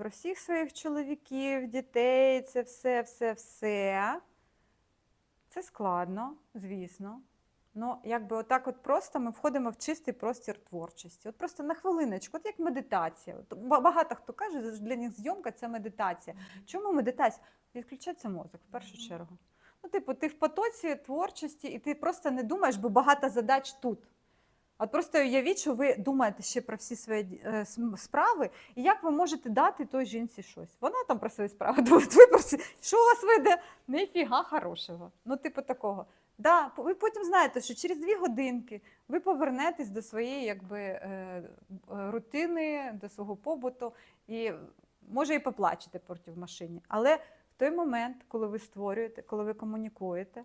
про всіх своїх чоловіків, дітей, це все, все, все. Це складно, звісно. Ну, якби отак от просто ми входимо в чистий простір творчості. От просто на хвилиночку, от як медитація. От багато хто каже, що для них зйомка це медитація. Чому медитація? Відключається мозок в першу чергу. Ну, типу, ти в потоці творчості, і ти просто не думаєш, бо багато задач тут. От просто уявіть, що ви думаєте ще про всі свої е, справи, і як ви можете дати той жінці щось. Вона там про свої справи думає, ви про всі- що у вас вийде? Ніфіга хорошого. Ну, типу такого. Да, ви потім знаєте, що через дві годинки ви повернетесь до своєї якби, е, рутини, до свого побуту, і може і поплачете потім в машині. Але в той момент, коли ви створюєте, коли ви комунікуєте,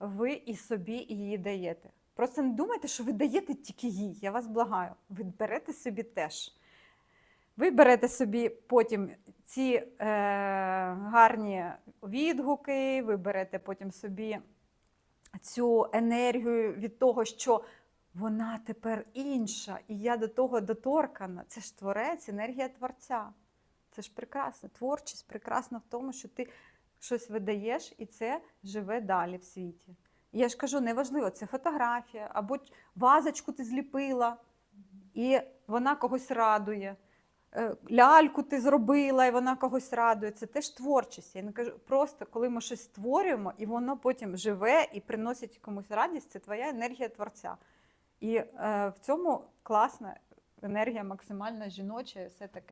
ви і собі її даєте. Просто не думайте, що ви даєте тільки їй. Я вас благаю. Ви берете собі теж. Ви берете собі потім ці е, гарні відгуки, ви берете потім собі цю енергію від того, що вона тепер інша, і я до того доторкана. Це ж творець, енергія творця. Це ж прекрасно. Творчість прекрасна в тому, що ти щось видаєш, і це живе далі в світі. Я ж кажу, неважливо, це фотографія, або вазочку ти зліпила, і вона когось радує. Е, Ляльку ти зробила, і вона когось радує. Це теж творчість. Я не кажу, просто коли ми щось створюємо, і воно потім живе і приносить комусь радість, це твоя енергія творця. І е, в цьому класна енергія максимально жіноча і все таке.